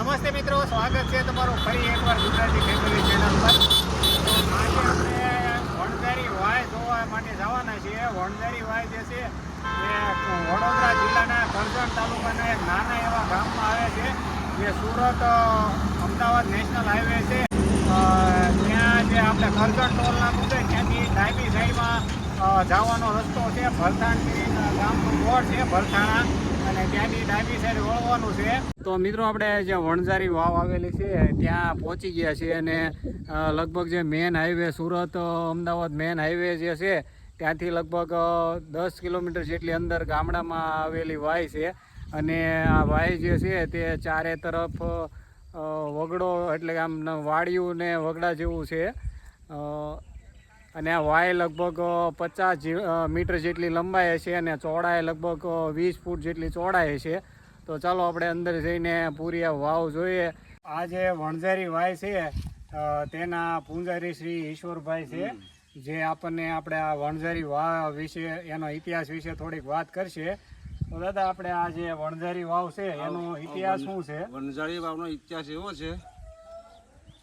નમસ્તે મિત્રો, સ્વાગત છે તમારું ફરી એકવાર ગુજરાતી ફેમિલી ચેનલ પર. તો આજે આપણે વણઝારી વાય જોવા માટે જવાના છીએ. વણઝારી વાય જે છે, એ વડોદરા જિલ્લાના કરજણ તાલુકાના એક નાના એવા ગામમાં આવે છે, જે સુરત અમદાવાદ નેશનલ હાઈવે છે. ત્યાં જે આપણે કરજણ ટોલ નાખું છે, ત્યાંથી ડાયબી સાઈડમાં જવાનો રસ્તો છે. ભરથાણ ગામનું બોર્ડ છે ભરથાણા અને ત્યાંથી ડાબી સાઈડ છે. તો મિત્રો, આપણે જે વણઝારી વાવ આવેલી છે, ત્યાં પહોંચી ગયા છીએ અને લગભગ જે main highway, Surat Ahmedabad main highway જે છે, ત્યાંથી લગભગ દસ કિલોમીટર જેટલી અંદર ગામડામાં આવેલી વાય છે. અને આ વાય જે છે, તે ચારે તરફ વગડો, એટલે આમ વાડિયું ને વગડા જેવું છે. અને આ વાય લગભગ પચાસ મીટર જેટલી લંબાઈ છે અને ચોડાઈ લગભગ વીસ ફૂટ જેટલી ચોડાઈ છે તો ચાલો આપણે અંદર જઈને પૂરી આ વાવ જોઈએ. આ જે વણઝારી વાય છે તેના પૂંજારી શ્રી ઈશ્વરભાઈ છે જે આપણને આપણે આ વણઝારી વાવ વિશે એનો ઇતિહાસ વિશે થોડીક વાત કરશે. તો દાદા આપણે આ જે વણઝારી વાવ છે એનો ઇતિહાસ શું છે? વણઝારી વાવનો ઇતિહાસ એવો છે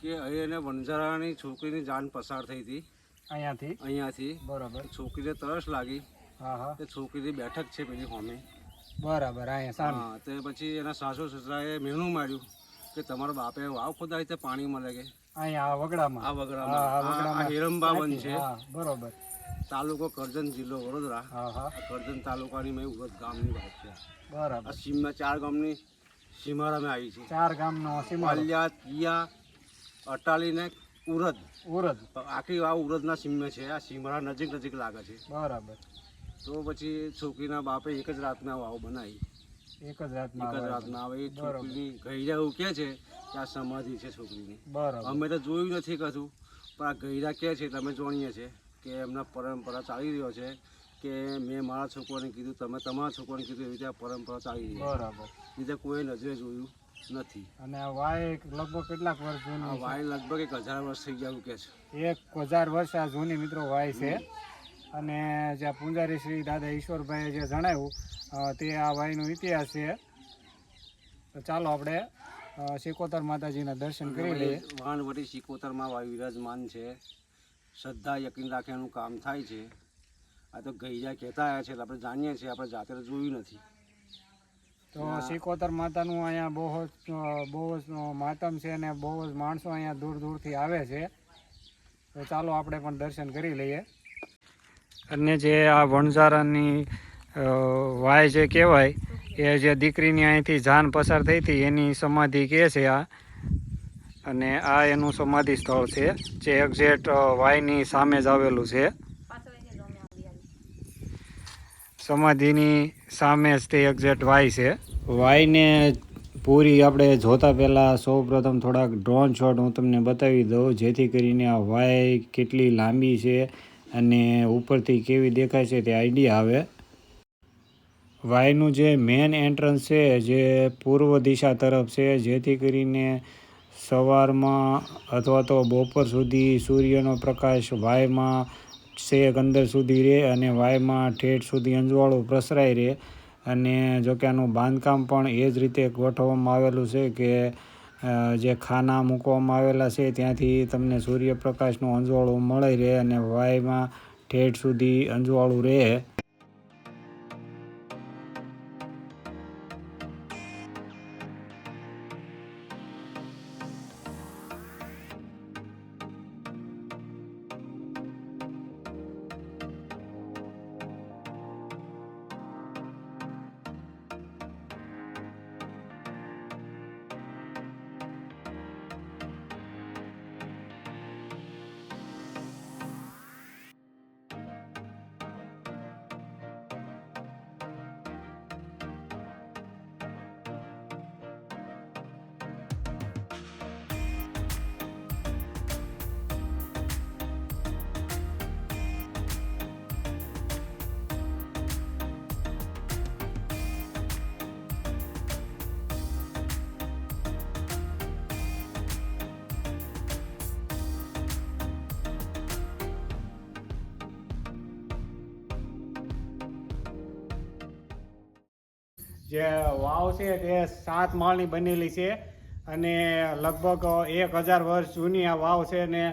કે એને વણઝારાની છોકરીની જાન પસાર થઈ હતી. અહીંયાથી? અહીંયાથી. બરાબર. છોકરીને તરસ લાગી. હા હા. તે છોકરીની બેઠક છે પેલી હોમે બરાબર અહીંયા સામે. હા તે પછી એના સાસુ સસરાએ મેણું માર્યું કે તમારા બાપે વાવ ખોદા પાણી મળે કે. અહીંયા આ વગડામાં. આ વગડામાં. આ- આ હિરંબા વન છે. બરોબર. તાલુકો કરજણ જિલ્લો વડોદરા. હા હા. આ કરજણ તાલુકાની મેં ઉગત ગામની વાત છે. બરાબર. સીમમાં ચાર ગામની સીમારામાં આવી છે. ચાર ગામનો સીમા પાલિયા તિયા અટાલી ને ઉરદ. ઉરદ. આખી વાવ ઉરદના સીમે છે. આ સીમરા નજીક નજીક લાગે છે. બરાબર. તો પછી છોકરીના બાપે એક જ રાતના વાવ બનાવી. એક જ રાતમાં એક જ. રાતના આવે એ છોકરીની ગૈરા એવું કહે છે કે આ સમાધિ છે છોકરીની. બરાબર. અમે તો જોયું નથી કશું પણ આ ગૈરા કહે છે તમે જાણીએ છે કે એમના પરંપરા ચાલી રહ્યો છે કે મેં મારા છોકરાને કીધું તમે તમારા છોકરાને કીધું એવી રીતે આ પરંપરા ચાલી રહી બરાબર. રીતે કોઈ નજરે જોયું. નથી. અને આ વાય લગભગ કેટલાક વર્ષ આ જૂની વાય લગભગ એક હજાર વર્ષ થઈ ગયા કે છે. એક હજાર વર્ષ આ જૂની મિત્રો વાય છે. અને જે પૂંજારી શ્રી દાદા ઈશ્વરભાઈએ જે જણાવ્યું તે આ વાયનો ઇતિહાસ છે. તો ચાલો આપણે શિકોતર માતાજીના દર્શન કરી લઈએ. વાણવટી શિકોતરમાં વાય વિરાજમાન છે. શ્રદ્ધા યકીન રાખે એનું કામ થાય છે. આ તો ગઈજા કહેતા આવ્યા છે એટલે આપણે જાણીએ છીએ આપણે જાતે જોયું નથી. તો શિકોતર માતાનું અહીંયા બહુ જ બહુ જ માતમ છે અને બહુ જ માણસો અહીંયા દૂર દૂરથી આવે છે. તો ચાલો આપણે પણ દર્શન કરી લઈએ. અને જે આ વણઝારાની વાય જે કહેવાય, એ જે દીકરીની અહીંથી જાન પસાર થઈ હતી, એની સમાધિ કહે છે આ? અને આ એનું સમાધિ સ્થળ છે, જે એક્ઝેક્ટ વાયની સામે જ આવેલું છે. સમાધિની સામે તે એક્ઝેક્ટ વાય છે. વાયને પૂરી આપણે જોતા પહેલાં સૌ પ્રથમ થોડાક ડ્રોન શોટ હું તમને બતાવી દઉં, જેથી કરીને આ વાય કેટલી લાંબી છે અને ઉપરથી કેવી દેખાય છે તે આઈડિયા આવે. વાયનું જે મેન એન્ટ્રન્સ છે, જે પૂર્વ દિશા તરફ છે, જેથી કરીને સવારમાં અથવા તો બપોર સુધી સૂર્યનો પ્રકાશ વાયમાં છેક અંદર સુધી રહે અને વાયમાં ઠેઠ સુધી અંજવાળું પ્રસરાય રહે. અને જો કે આનું બાંધકામ પણ એ જ રીતે ગોઠવવામાં આવેલું છે કે જે ખાના મૂકવામાં આવેલા છે ત્યાંથી તમને સૂર્યપ્રકાશનું અંજવાળું મળી રહે અને વાયમાં ઠેઠ સુધી અંજવાળું રહે. જે વાવ છે તે સાત માળની બનેલી છે અને લગભગ એક હજાર વર્ષ જૂની આ વાવ છે ને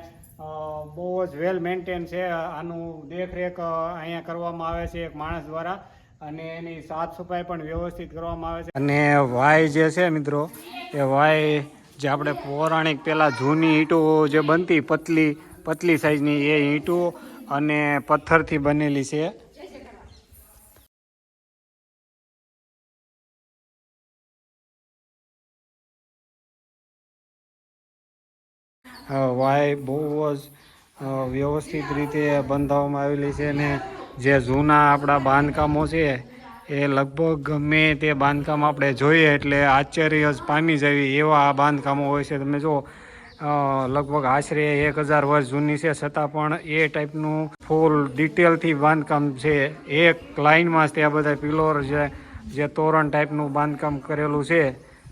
બહુ જ વેલ મેન્ટેન છે. આનું દેખરેખ અહીંયા કરવામાં આવે છે એક માણસ દ્વારા અને એની સાફ સફાઈ પણ વ્યવસ્થિત કરવામાં આવે છે. અને વાય જે છે મિત્રો, એ વાય જે આપણે પૌરાણિક પહેલાં જૂની ઈંટો જે બનતી, પતલી પતલી સાઈઝની એ ઈંટો અને પથ્થરથી બનેલી છે. વાય બહુ જ વ્યવસ્થિત રીતે બંધાવવામાં આવેલી છે અને જે જૂના આપણા બાંધકામો છે, એ લગભગ ગમે તે બાંધકામ આપણે જોઈએ એટલે આશ્ચર્ય જ પામી જવી એવા આ બાંધકામો હોય છે. તમે જો લગભગ આશરે એક હજાર વર્ષ જૂની છે, છતાં પણ એ ટાઈપનું ફૂલ ડિટેલથી બાંધકામ છે. એક લાઇનમાં જ તે બધા પિલોર છે જે તોરણ ટાઈપનું બાંધકામ કરેલું છે,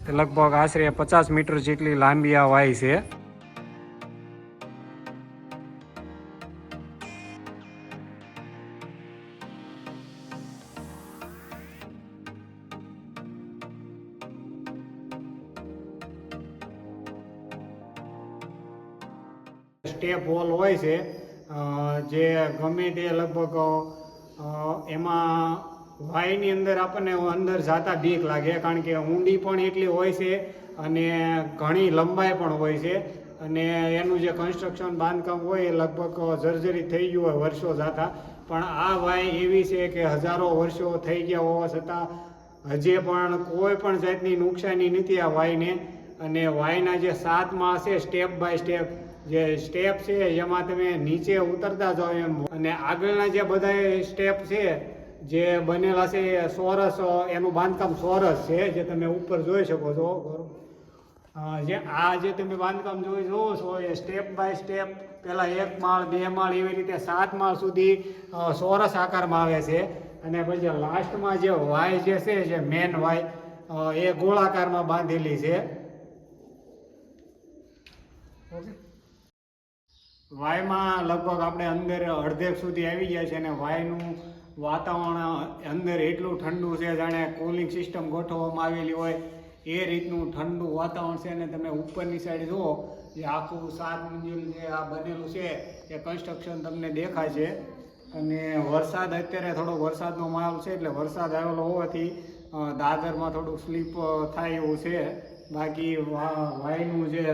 તે લગભગ આશરે પચાસ મીટર જેટલી લાંબી આ વાય છે. સ્ટેપ હોલ હોય છે જે ગમે તે લગભગ એમાં વાયની અંદર આપણને અંદર જાતા બીક લાગે, કારણ કે ઊંડી પણ એટલી હોય છે અને ઘણી લંબાઈ પણ હોય છે. અને એનું જે કન્સ્ટ્રક્શન બાંધકામ હોય એ લગભગ જર્જરી થઈ ગયું હોય વર્ષો જાતા. પણ આ વાય એવી છે કે હજારો વર્ષો થઈ ગયા હોવા છતાં હજે પણ કોઈ પણ જાતની નુકસાની નથી આ વાયને. અને વાયના જે સાત છે સ્ટેપ બાય સ્ટેપ જે સ્ટેપ છે, એમાં તમે નીચે ઉતરતા જાઓ એમ. અને આગળના જે બધા સ્ટેપ છે, જે બનેલા છે, એ સોરસ એનું બાંધકામ સોરસ છે, જે તમે ઉપર જોઈ શકો છો. જે આ જે તમે બાંધકામ જોઈ જુઓ છો, એ સ્ટેપ બાય સ્ટેપ પહેલાં એક માળ, બે માળ, એવી રીતે સાત માળ સુધી સોરસ આકારમાં આવે છે. અને પછી લાસ્ટમાં જે વાય જે છે, જે મેન વાય એ ગોળાકારમાં બાંધેલી છે. ઓકે? વાયમાં લગભગ આપણે અંદર અડધેક સુધી આવી ગયા છે અને વાયનું વાતાવરણ અંદર એટલું ઠંડુ છે, જાણે કુલિંગ સિસ્ટમ ગોઠવવામાં આવેલી હોય, એ રીતનું ઠંડુ વાતાવરણ છે. અને તમે ઉપરની સાઈડ જુઓ, જે આખું સાત મંજિલ જે આ બનેલું છે, એ કન્સ્ટ્રક્શન તમને દેખાય છે. અને વરસાદ, અત્યારે થોડો વરસાદનો માહોલ છે, એટલે વરસાદ આવેલો હોવાથી દાદરમાં થોડુંક સ્લીપ થાય એવું છે. બાકી વાયનું જે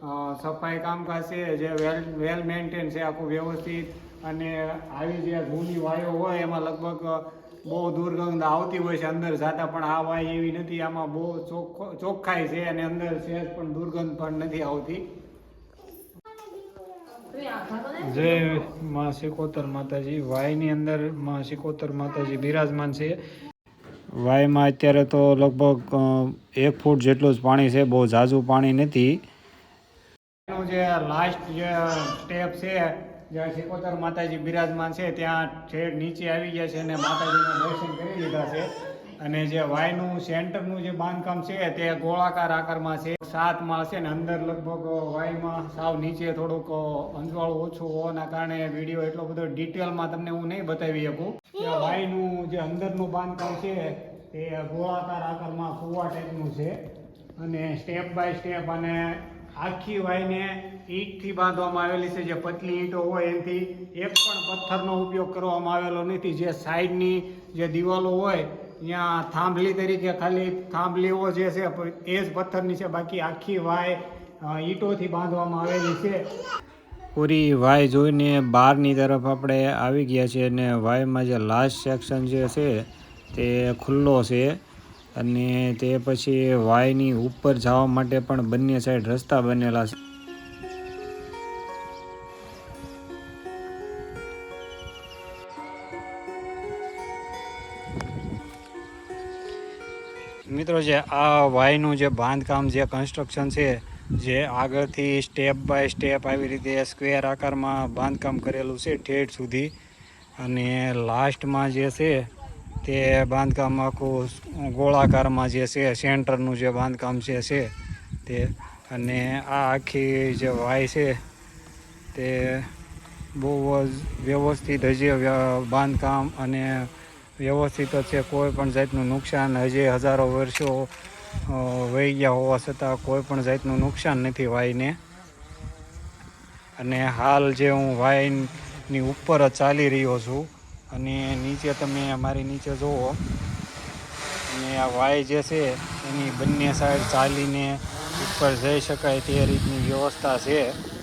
સફાઈ કામકાજ છે, જે વેલ વેલ મેન્ટેન છે, આખું વ્યવસ્થિત અને આવી જે જૂની વાયો હોય, એમાં લગભગ બહુ દુર્ગંધ આવતી હોય છે, અંદર જાતા પણ આ વાય એવી નથી, આમાં બહુ ચોખ્ખો, ચોખ્ખાઈ છે અને અંદર સહેજ પણ દુર્ગંધ પણ નથી આવતી. જય માં શિકોતર માતાજી, વાયની અંદરમાં શિકોતર માતાજી બિરાજમાન છે. વાયમાં અત્યારે તો લગભગ એક ફૂટ જેટલું જ પાણી છે, બહુ ઝાઝું પાણી નથી. એનું જે લાસ્ટ જે સ્ટેપ છે જ્યાં શિકોતર માતાજી બિરાજમાન છે, ત્યાં છેડ નીચે આવી ગયા છે અને માતાજીના દર્શન કરી લીધા છે. અને જે વાયનું સેન્ટરનું જે બાંધકામ છે, તે ગોળાકાર આકારમાં છે. સાત માળ છે ને અંદર લગભગ વાયમાં સાવ નીચે થોડુંક અંજવાળું ઓછું હોવાના કારણે વીડિયો એટલો બધો ડિટેલમાં તમને હું નહીં બતાવી શકું. કે વાયનું જે અંદરનું બાંધકામ છે, તે ગોળાકાર આકારમાં કુવા ટાઈપનું છે. અને સ્ટેપ બાય સ્ટેપ અને આખી વાયને ઈંટથી બાંધવામાં આવેલી છે, જે પતલી ઈંટો હોય એનાથી એક પણ પથ્થરનો ઉપયોગ કરવામાં આવેલો નથી. જે સાઈડની જે દિવાલો હોય, ત્યાં થાંભલી તરીકે ખાલી થાંભલીઓ જે છે, એ જ પથ્થરની છે. બાકી આખી વાય ઈંટોથી બાંધવામાં આવેલી છે. પૂરી વાય જોઈને બહારની તરફ આપણે આવી ગયા છીએ અને વાયમાં જે લાસ્ટ સેક્શન જે છે, તે ખુલ્લો છે. અને તે પછી વાયની ઉપર જવા માટે પણ બંને સાઈડ રસ્તા બનેલા છે. મિત્રો, જે આ વાયનું જે બાંધકામ, જે કન્સ્ટ્રક્શન છે, જે આગળથી સ્ટેપ બાય સ્ટેપ આવી રીતે સ્ક્વેર આકારમાં બાંધકામ કરેલું છે ઠેઠ સુધી. અને લાસ્ટમાં જે છે તે બાંધકામ આખું ગોળાકારમાં જે છે, સેન્ટરનું જે બાંધકામ છે છે તે અને આ આખી જે વાય છે તે બહુ જ વ્યવસ્થિત હજી બાંધકામ અને વ્યવસ્થિત જ છે. કોઈ પણ જાતનું નુકસાન હજી હજારો વર્ષો વહી ગયા હોવા છતાં કોઈ પણ જાતનું નુકસાન નથી વાયને. અને હાલ જે હું વાયની ઉપર જ ચાલી રહ્યો છું અને નીચે તમે મારી નીચે જુઓ. અને આ વાય જે છે, એની બંને સાઈડ ચાલીને ઉપર જઈ શકાય તે રીતની વ્યવસ્થા છે.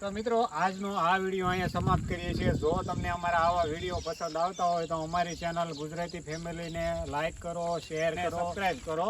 તો મિત્રો આજનો આ વીડિયો અહીંયા સમાપ્ત કરીએ છીએ. જો તમને અમારા આવા વીડિયો પસંદ આવતા હોય તો અમારી ચેનલ ગુજરાતી ફેમિલીને લાઇક કરો શેર કરો. સબસ્ક્રાઈબ કરો.